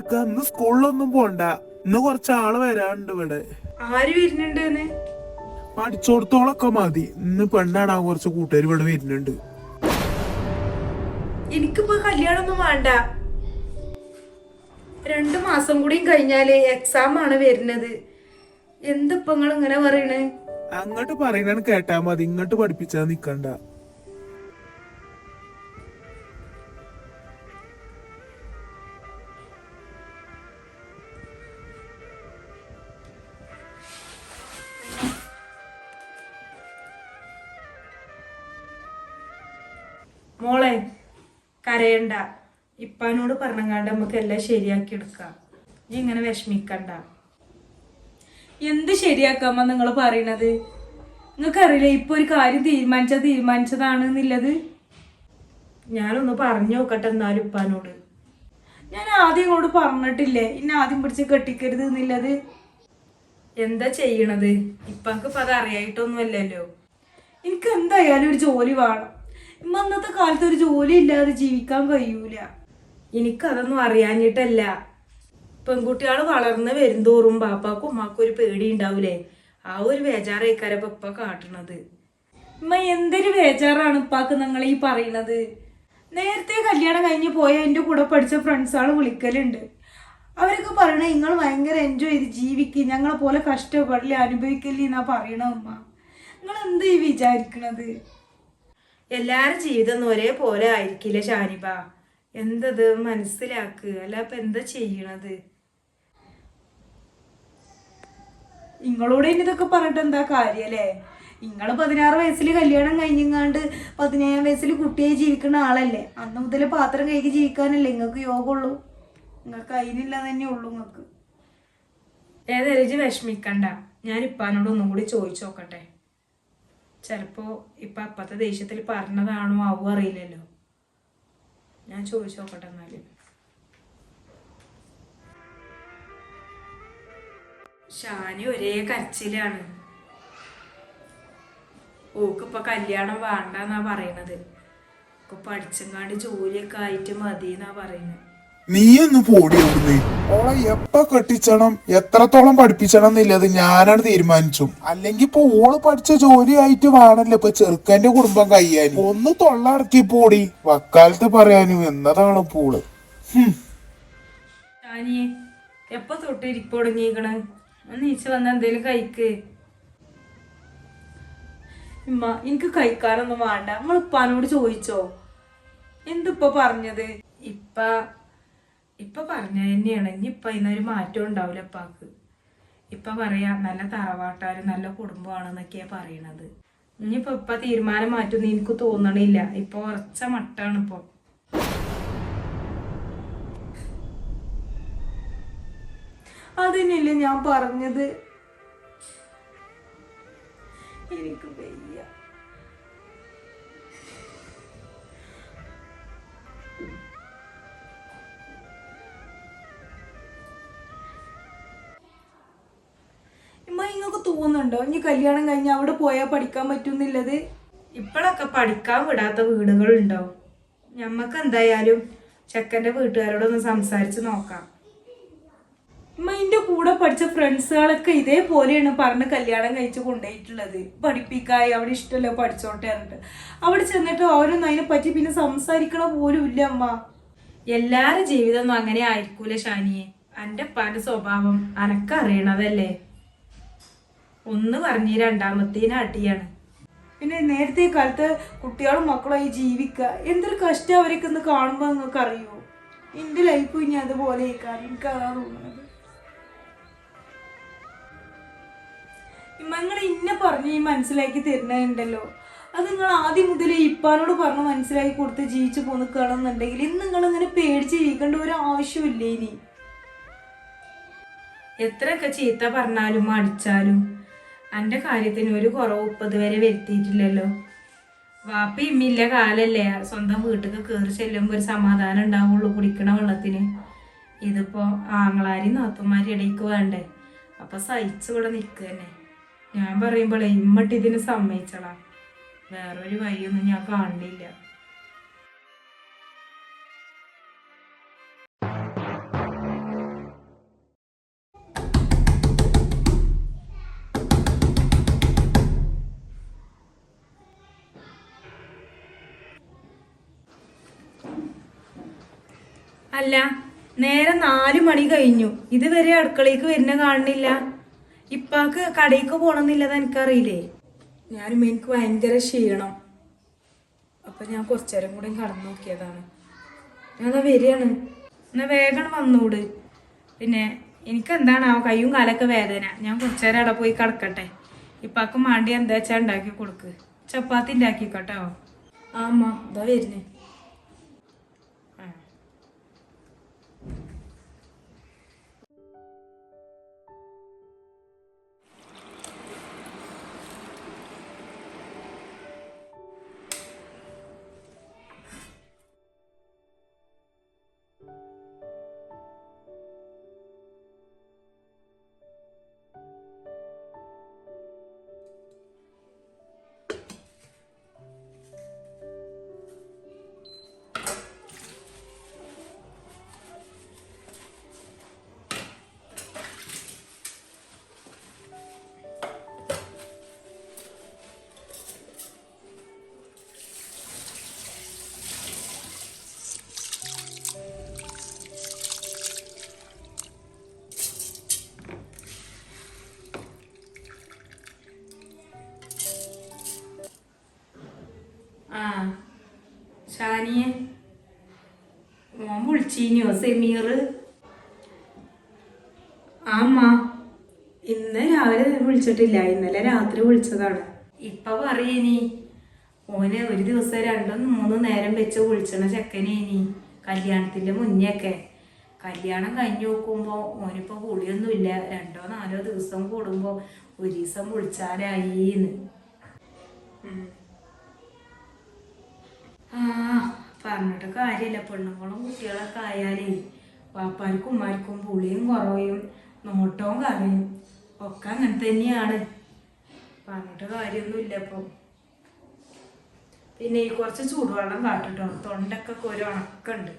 ഇക്ക ഇന്ന് സ്കൂളിലൊന്നും പോണ്ട. ഇന്ന് കുറച്ച് വരാണ്ട് വരാനുണ്ട് ഇവിടെ. ആര് വരുന്നുണ്ട് പഠിച്ചോടത്തോളൊക്കെ മതി. ഇന്ന് പെണ്ണാടാൻ കുറച്ച് കൂട്ടുകാർ ഇവിടെ വരുന്നുണ്ട്. എനിക്കിപ്പോ കല്യാണമൊന്നും വേണ്ട. രണ്ടു മാസം കൂടിയും കഴിഞ്ഞാൽ എക്സാം ആണ് വരുന്നത്. എന്തിപ്പോ നിങ്ങൾ ഇങ്ങനെ പറയണേ? അങ്ങോട്ട് പറയുന്നത് കേട്ടാ മതി. ഇങ്ങോട്ട് പഠിപ്പിച്ചാ നിക്കണ്ട. മോളെ കരയണ്ട. ഇപ്പാനോട് പറഞ്ഞങ്ങാണ്ട് നമുക്ക് എല്ലാം ശരിയാക്കി എടുക്കാം. നീ ഇങ്ങനെ വിഷമിക്കണ്ട. എന്ത് ശരിയാക്കാമ്മ നിങ്ങൾ പറയണത്? നിങ്ങൾക്കറിയില്ല ഇപ്പൊ ഒരു കാര്യം തീരുമാനിച്ച തീരുമാനിച്ചതാണ് എന്നുള്ളത് ഞാനൊന്ന് പറഞ്ഞു നോക്കട്ടെ എന്നാലും ഇപ്പാനോട്. ഞാൻ ആദ്യം ഇങ്ങോട്ട് പറഞ്ഞിട്ടില്ലേ ഇന്നെ ആദ്യം പിടിച്ച് കെട്ടിക്കരുത് എന്നുള്ളത്? എന്താ ചെയ്യണത്? ഇപ്പക്ക് ഇപ്പൊ അത് അറിയായിട്ടൊന്നുമല്ലല്ലോ. എനിക്ക് എന്തായാലും ഒരു ജോലി വേണം. ഇമ്മ അന്നത്തെ കാലത്ത് ഒരു ജോലി ഇല്ലാതെ ജീവിക്കാൻ കഴിയൂല. എനിക്കതൊന്നും അറിയാഞ്ഞിട്ടല്ല. പെൺകുട്ടികൾ വളർന്ന് വരുന്തോറും ബാപ്പാക്കും ഉമ്മാക്കും ഒരു പേടി ഉണ്ടാവൂലേ ആ ഒരു ബേജാറേക്കാരപ്പ ഇപ്പൊ കാട്ടണത്. ഉമ്മ എന്തൊരു ബേജാറാണ് ഇപ്പാക്ക് നിങ്ങൾ ഈ പറയണത്? നേരത്തെ കല്യാണം കഴിഞ്ഞ് പോയ എന്റെ കൂടെ പഠിച്ച ഫ്രണ്ട്സാൾ വിളിക്കലുണ്ട്. അവരൊക്കെ പറയണ നിങ്ങൾ ഭയങ്കര എൻജോയ് ചെയ്ത് ജീവിക്കുക ഞങ്ങളെ പോലെ കഷ്ടപ്പെടില്ല അനുഭവിക്കല്ലേ എന്നാ പറയണ ഉമ്മ. നിങ്ങൾ എന്ത് ഈ വിചാരിക്കണത്? എല്ലാരും ജീവിതം ഒരേപോലെ ആയിരിക്കില്ല ഷാനിബ? എന്തത് മനസ്സിലാക്കുക അല്ല അപ്പൊ എന്താ ചെയ്യണത്? നിങ്ങളോട് ഇനി ഇതൊക്കെ പറഞ്ഞിട്ട് എന്താ കാര്യല്ലേ? നിങ്ങൾ പതിനാറ് വയസ്സിൽ കല്യാണം കഴിഞ്ഞങ്ങാണ്ട് പതിനേഴാം വയസ്സിൽ കുട്ടിയായി ജീവിക്കുന്ന ആളല്ലേ? അന്ന് മുതൽ പാത്രം കൈക്ക് ജീവിക്കാനല്ലേ നിങ്ങൾക്ക് യോഗമുള്ളൂ നിങ്ങൾക്ക് അതിനില്ല തന്നെ ഉള്ളൂ നിങ്ങൾക്ക് ഏതായാലും വിഷമിക്കണ്ട. ഞാൻ ഇപ്പാനോട് ഒന്നും കൂടി ചോദിച്ചു നോക്കട്ടെ. ചിലപ്പോ ഇപ്പൊ അപ്പത്തെ ദേഷ്യത്തിൽ പറഞ്ഞതാണോ ആവോ അറിയില്ലല്ലോ. ഞാൻ ചോദിച്ചു നോക്കട്ടെ എന്നാൽ. ഷാനി ഒരേ കരച്ചിലാണ്. ഓക്കിപ്പൊ കല്യാണം വേണ്ടെന്നാ പറയണത്. ഒക്കെ പഠിച്ചങ്ങാണ്ട് ജോലിയൊക്കെ ആയിട്ട് മതി എന്നാ പറയുന്നത് നീ ഒന്ന് പോടി ഓളെ എപ്പ കെട്ടിച്ചണം? എത്രത്തോളം പഠിപ്പിച്ചണം എന്നില്ലത് ഞാനാണ് തീരുമാനിച്ചു. അല്ലെങ്കിൽ ഇപ്പൊ ഓൾ പഠിച്ച ജോലി ആയിട്ട് വേണല്ലോ ഇപ്പൊ ചെറുക്കന്റെ കുടുംബം കയ്യാൻ ഒന്ന് തൊള്ളടക്കി പോടി. വക്കാലത്ത് പറയാനും എന്നതാണ് പൂൾ. എപ്പോ തൊട്ട് ഒന്ന് നീച്ച് വന്ന എന്തേലും കഴിക്ക്. ഉമ്മ എനിക്ക് കഴിക്കാനൊന്നും വേണ്ട. നമ്മൾ ഉപ്പാനോട് ചോദിച്ചോ? എന്തിപ്പോ പറഞ്ഞത്? ഇപ്പ ഇപ്പൊ പറഞ്ഞ തന്നെയാണ്. ഇനി അതിനൊരു മാറ്റം ഉണ്ടാവില്ല അപ്പാക്ക് ഇപ്പൊ പറയാ നല്ല തറവാട്ടാര് നല്ല കുടുംബമാണെന്നൊക്കെയാ പറയണത്. ഇനിയിപ്പൊ ഇപ്പൊ തീരുമാനം മാറ്റുമെന്ന് എനിക്ക് തോന്നണില്ല. ഇപ്പൊ ഉറച്ച മട്ടാണ് ഇപ്പൊ. അതിനല്ലേ ഞാൻ പറഞ്ഞത്. എനിക്ക് വയ്യ. നിങ്ങൾക്ക് തോന്നുന്നുണ്ടോ? ഇനി കല്യാണം കഴിഞ്ഞ് അവിടെ പോയാൽ പഠിക്കാൻ പറ്റുന്നില്ലത്? ഇപ്പോഴൊക്കെ പഠിക്കാൻ വിടാത്ത വീടുകളുണ്ടാവും ഞമ്മക്ക് എന്തായാലും ചെക്കന്റെ വീട്ടുകാരോടൊന്ന് സംസാരിച്ച് നോക്കാം. ഉമ്മ കൂടെ പഠിച്ച ഫ്രണ്ട്സുകളൊക്കെ ഇതേപോലെയാണ് പറഞ്ഞ് കല്യാണം കഴിച്ച് കൊണ്ടുപോയിട്ടുള്ളത്. പഠിപ്പിക്കായി അവിടെ ഇഷ്ടമല്ല പഠിച്ചോട്ടെ പറഞ്ഞിട്ട്. അവിടെ ചെന്നിട്ട് അവരൊന്നും അതിനെ പറ്റി പിന്നെ സംസാരിക്കണ പോലും ഇല്ല അമ്മ ജീവിതം ജീവിതമൊന്നും അങ്ങനെ ആയിരിക്കൂല ഷാനിയെ. എന്റെ പല സ്വഭാവം അനക്കറിയണതല്ലേ? ഒന്ന് പറഞ്ഞ് രണ്ടാമത്തേന് അടിയാണ് പിന്നെ നേരത്തെ കാലത്ത് കുട്ടികളും മക്കളായി ജീവിക്കുക എന്തൊരു കഷ്ടം അവരൊക്കെ ഒന്ന് കാണുമ്പോൾ നിങ്ങൾക്ക് അറിയോ എന്റെ ലൈഫ് ഇനി അതുപോലെ എനിക്ക് അതാ തോന്നുന്നത്. നിങ്ങൾ ഇന്നെ പറഞ്ഞ് ഈ മനസ്സിലാക്കി തരുന്നുണ്ടല്ലോ അത് നിങ്ങൾ ആദ്യം മുതൽ ഇപ്പാനോട് പറഞ്ഞ് മനസ്സിലാക്കി കൊടുത്ത് ജീവിച്ചു പോന്ന് കാണുന്നുണ്ടെങ്കിൽ ഇന്ന് നിങ്ങൾ ഇങ്ങനെ പേടിച്ച് ജീവിക്കേണ്ട ഒരു ആവശ്യമില്ല ഇനി? എത്രയൊക്കെ ചീത്ത പറഞ്ഞാലും അടിച്ചാലും എന്റെ കാര്യത്തിന് ഒരു കുറവ് ഇപ്പത് വരെ വരുത്തിയിട്ടില്ലല്ലോ. വാപ്പി ഇമ്മില്ല കാലല്ലേ സ്വന്തം വീട്ടിൽ കയറി ചെല്ലുമ്പോൾ ഒരു സമാധാനം ഉണ്ടാവുള്ളൂ കുടിക്കണ വെള്ളത്തിന്. ഇതിപ്പോ ആങ്ങളാരി നാത്തന്മാരി ഇടയ്ക്ക് വേണ്ടേ? അപ്പൊ സഹിച്ചു നിൽക്കുക തന്നെ ഞാൻ പറയുമ്പോഴേ ഇമ്മട്ട് ഇതിന് സമ്മതിച്ചടാ വേറൊരു വഴിയൊന്നും ഞാൻ കാണുന്നില്ല അല്ല നേരെ നാല് മണി കഴിഞ്ഞു. ഇതുവരെ അടുക്കളയ്ക്ക് വരുന്ന കാണുന്നില്ല. ഇപ്പാക്ക് കടയ്ക്ക് പോണമെന്നില്ലത് എനിക്കറിയില്ലേ. ഞാനും എനിക്ക് ഭയങ്കര ക്ഷീണം. അപ്പൊ ഞാൻ കുറച്ചേരം കൂടെ കടന്നു നോക്കിയതാണ്. ഞാൻ വരികയാണ്. എന്നാ വേഗം വന്നൂട്. പിന്നെ എനിക്ക് എന്താണ് ആ കയ്യും കാലൊക്കെ വേദന. ഞാൻ കുറച്ചേരം അവിടെ പോയി കിടക്കട്ടെ. ഇപ്പാക്ക് മാണ്ടി എന്താ വെച്ചാ ഉണ്ടാക്കി കൊടുക്ക്. ചപ്പാത്തി ഉണ്ടാക്കിക്കോട്ടോ. ആ അമ്മ ഇതാ വരുന്നേ. ആ. ഷാനിയെ. മോൻ വിളിച്ചീനിയോ സെമീർ. ആമ്മ ഇന്ന് രാവിലെ വിളിച്ചിട്ടില്ല. ഇന്നലെ രാത്രി വിളിച്ചതാണ്. ഇപ്പൊ പറയേനി ഓന് ഒരു ദിവസം രണ്ടും മൂന്നും നേരം വെച്ച് വിളിച്ചണ ചെക്കനേനി. കല്യാണത്തിന്റെ മുന്നേക്കെ. കല്യാണം കഴിഞ്ഞു നോക്കുമ്പോ ഓനിപ്പോൾ കുളിയൊന്നുമില്ല രണ്ടോ നാലോ ദിവസം കൂടുമ്പോ ഒരു ദിവസം വിളിച്ചാലായിന്ന് ഉം. ആ പറഞ്ഞിട്ട് കാര്യമില്ല. പെണ്ണുങ്ങളും കുട്ടികളൊക്കെ ആയാലേ പാപ്പാർക്കും ഉമ്മാർക്കും പുളിയും കുറവും നോട്ടവും കറിയും. ഒക്കെ അങ്ങനെ തന്നെയാണ്. പറഞ്ഞിട്ട് കാര്യമൊന്നുമില്ല ഇപ്പം. പിന്നെ ഈ കുറച്ച് ചൂടുവെള്ളം കാട്ടിട്ടോ. തൊണ്ടൊക്കെ ഒരു ഉണക്കുണ്ട്